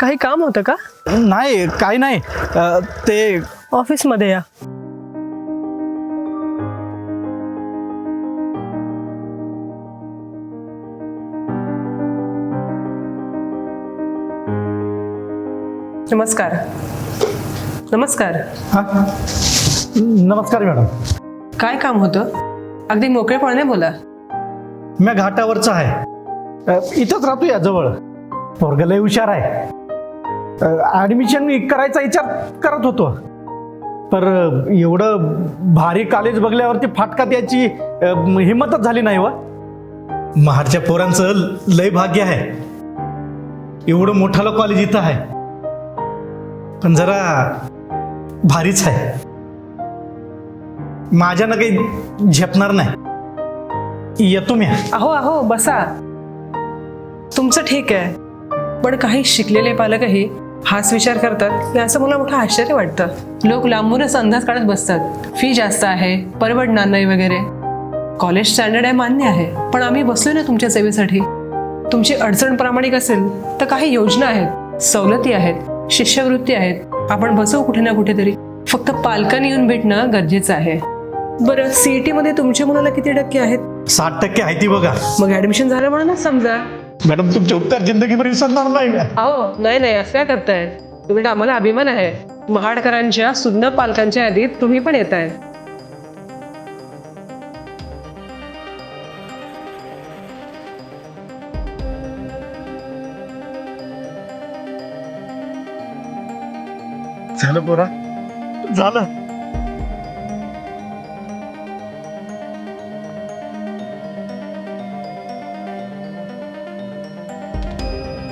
काही काम होतं का? नाही काही नाही. अ, ते ऑफिसमध्ये या. नमस्कार. नमस्कार. हा? नमस्कार मॅडम. काय काम होतं? अगदी मोकळेपणाने बोला. मी घाटावरचा आहे. अ, इथंच राहतो या जवळ. पोरग लय हुशार आहे. ॲडमिशन करायचा विचार करत होतो. पर अ, एवढं भारी कॉलेज बघल्यावरती फाटका द्यायची अ, हिंमतच झाली नाही व महाडच्या पोरांचं लय भाग्य आहे. एवढं मोठालं कॉलेज इथं आहे. पण जरा भारीच आहे. माझ्यानं काही झेपणार नाही. येतो मी. अहो अहो बसा. तुमचं ठीक आहे. पण काही शिकलेले पालकही हाच विचार करतात. की असं मला मोठं आश्चर्य वाटतं. लोक लांबूनच अंदाज काढत बसतात. फी जास्त आहे परवडणार नाही वगैरे. कॉलेज स्टँडर्ड आहे मान्य आहे. पण आम्ही बसलोय ना तुमच्या सेवेसाठी. तुमची अडचण प्रामाणिक असेल तर काही योजना आहेत. सवलती आहेत शिष्यवृत्ती आहेत. आपण बसवू कुठे ना कुठेतरी. फक्त पालकांनी येऊन भेटणं गरजेचं आहे. बरं सीईटी मध्ये तुमच्या मुलाला किती टक्के आहेत? साठ टक्के आहे ती बघा. मग ऍडमिशन झालं म्हणूनच समजा. मॅडम तुमचे उत्तर जिंदगीभर विसरणार नाही. अहो नाही नाही असं काय करताय. तुम्ही आम्हाला अभिमान आहे. महाडकरांच्या सुज्ञ पालकांच्या यादीत तुम्ही पण येत आहे झालं पोरा? झालं.